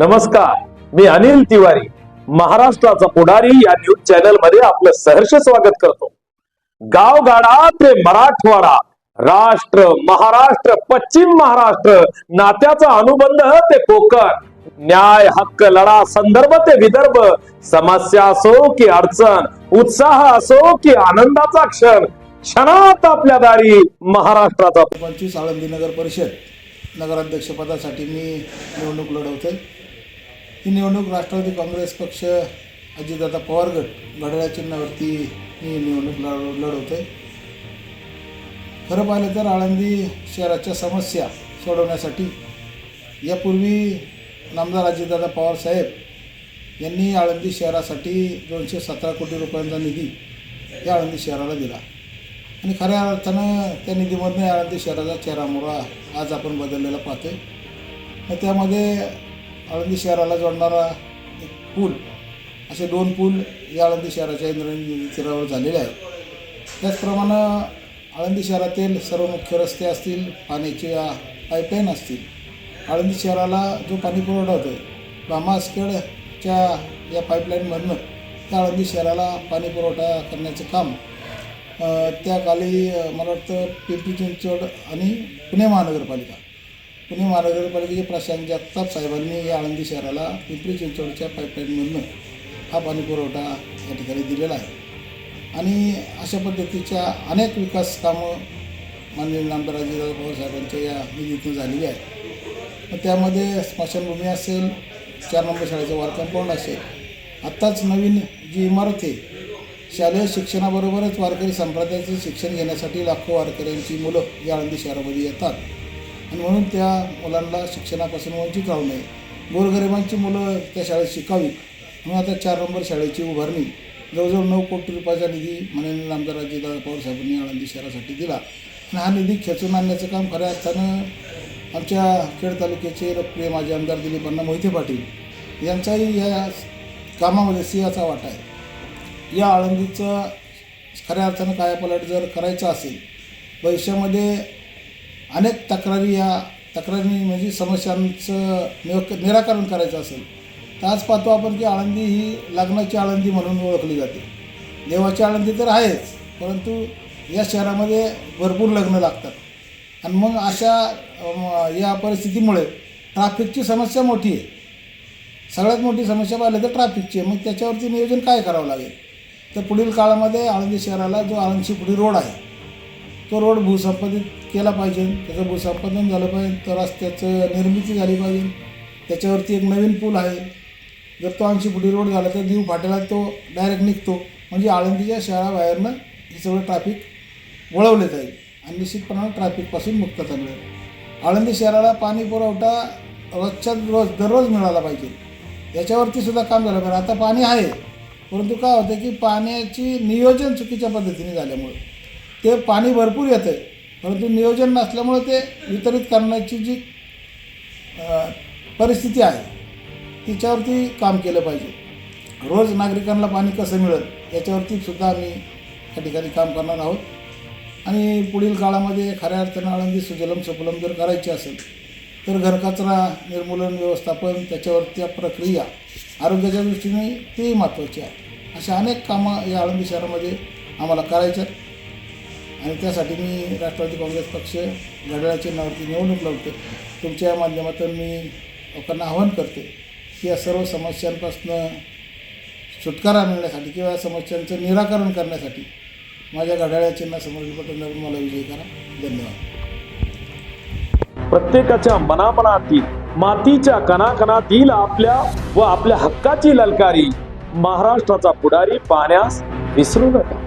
नमस्कार मी अनिल तिवारी महाराष्ट्राचा पुढारी या न्यूज चॅनलमध्ये आपलं सहर्ष स्वागत करतो. गावगाडा ते मराठवाडा राष्ट्र महाराष्ट्र पश्चिम महाराष्ट्र नात्याचा अनुबंध ते कोकण न्याय हक्क लढा संदर्भ ते विदर्भ समस्या असो की अडचण उत्साह असो की आनंदाचा क्षण क्षणात आपल्या दारी महाराष्ट्राचा पंचवीस आळंदी नगर परिषद नगराध्यक्षपदासाठी मी निवडणूक लढवतोय. ही निवडणूक राष्ट्रवादी काँग्रेस पक्ष अजितदादा पवार गट घड्याळ्या चिन्हावरती मी निवडणूक लढ लढवतोय. खरं पाहिलं तर आळंदी शहराच्या समस्या सोडवण्यासाठी यापूर्वी नामदार अजितदादा पवार साहेब यांनी आळंदी शहरासाठी दोनशे सतरा कोटी रुपयांचा निधी या आळंदी शहराला दिला. आणि खऱ्या अर्थानं त्या निधीमधनं आळंदी शहराचा चेहरामोहरा आज आपण बदललेला पाहतोय. मग त्यामध्ये आळंदी शहराला जोडणारा एक पूल. असे दोन पूल या आळंदी शहराच्या इंद्रायणी तीरावर झालेले आहेत. त्याचप्रमाणे आळंदी शहरातील सर्व मुख्य रस्ते असतील पाण्याच्या पाईपलाईन असतील. आळंदी शहराला जो पाणी पुरवठा होतो बामासखेडच्या या पाईपलाईनमधनं त्या आळंदी शहराला पाणी पुरवठा करण्याचं काम त्या काली मला वाटतं पिंपरी चिंचवड आणि पुणे महानगरपालिका पुणे महानगरपालिकेचे प्रशांत जगताप साहेबांनी या आळंदी शहराला पिंपरी चिंचवडच्या पाईपलाईनमधून हा पाणी पुरवठा या ठिकाणी दिलेला आहे. आणि अशा पद्धतीच्या अनेक विकास कामं माननीय नामदार पवार साहेबांच्या या निधीतून झालेली आहेत. त्यामध्ये स्मशानभूमी असेल चार नंबर शाळेचं वार कंपाऊंड असेल आत्ताच नवीन जी इमारत आहे शालेय शिक्षणाबरोबरच वारकरी संप्रदायाचे शिक्षण घेण्यासाठी लाखो वारकऱ्यांची मुलं या आळंदी शहरामध्ये येतात. आणि म्हणून त्या मुलांना शिक्षणापासून वंचित राहू नये. गोरगरिबांची मुलं त्या शाळेत शिकावी म्हणून आता चार नंबर शाळेची उभारणी. जवळजवळ नऊ कोटी रुपयाचा निधी माननीय आमदार अजितदादा पवार साहेबांनी आळंदी शहरासाठी दिला. आणि हा निधी खेचून आणण्याचं काम खऱ्या अर्थानं आमच्या खेड तालुक्याचे लोकप्रिय माजी आमदार दिलीपांना मोहिते पाटील यांचाही या कामामध्ये सिंहाचा वाटा आहे. या आळंदीचं खऱ्या अर्थानं कायापलट जर करायचं असेल भविष्यामध्ये अनेक तक्रारी या तक्रारी म्हणजे समस्यांचं निर निराकरण करायचं असेल तर आज पाहतो आपण की आळंदी ही लग्नाची आळंदी म्हणून ओळखली जाते. देवाची आळंदी तर आहेच परंतु या शहरामध्ये भरपूर लग्न लागतात. आणि मग अशा या परिस्थितीमुळे ट्रॅफिकची समस्या मोठी आहे. सगळ्यात मोठी समस्या पाहिली तर ट्रॅफिकची आहे. मग त्याच्यावरती नियोजन काय करावं लागेल? तर पुढील काळामध्ये आळंदी शहराला जो आळंदी पुढील रोड आहे तो रोड भूसंपादित केला पाहिजे. त्याचं भूसंपादन झालं पाहिजे. तर रस्त्याचं निर्मिती झाली पाहिजे. त्याच्यावरती एक नवीन पूल आहे. जर तो ऐंशी फुटी रोड झाला तर दीव फाट्याला तो डायरेक्ट निघतो. म्हणजे आळंदीच्या शहराबाहेरनं हे सगळं ट्रॅफिक वळवले जाईल. आणि निश्चितपणानं ट्रॅफिकपासून मुक्तता मिळेल आळंदी शहराला पाणी पुरवठा रोजच्या रोज दररोज मिळाला पाहिजे. याच्यावरती सुद्धा काम झालं पाहिजे. आता पाणी आहे. परंतु काय होतं की पाण्याची नियोजन चुकीच्या पद्धतीने झाल्यामुळे. ते पाणी भरपूर येतं आहे परंतु नियोजन नसल्यामुळे ते वितरित करण्याची जी परिस्थिती आहे तिच्यावरती काम केलं पाहिजे. रोज नागरिकांना पाणी कसं मिळेल याच्यावरती सुद्धा आम्ही या ठिकाणी काम करणार आहोत. आणि पुढील काळामध्ये खऱ्या अर्थानं आळंदी सुजलम सुफलम जर करायची असेल तर घरकचरा निर्मूलन व्यवस्थापन त्याच्यावरच्या प्रक्रिया आरोग्याच्या दृष्टीने तेही महत्त्वाची आहे. अशा अनेक कामं या आळंदी शहरामध्ये आम्हाला करायच्या आहेत. आणि त्यासाठी मी राष्ट्रवादी काँग्रेस पक्ष घड्याळ्या चिन्हावरती निवडणूक लावते तुमच्या माध्यमातून मी लोकांना आवाहन करते की या सर्व समस्यांपासून सुटकारा मिळण्यासाठी किंवा या समस्यांचं निराकरण करण्यासाठी माझ्या घड्याळ्या चिन्हासमोरील बटन मला विजयी करा. धन्यवाद. प्रत्येकाच्या मनामनातील मातीच्या कणाकणातील आपल्या व आपल्या हक्काची ललकारी महाराष्ट्राचा पुढारी पाहण्यास विसरू नका.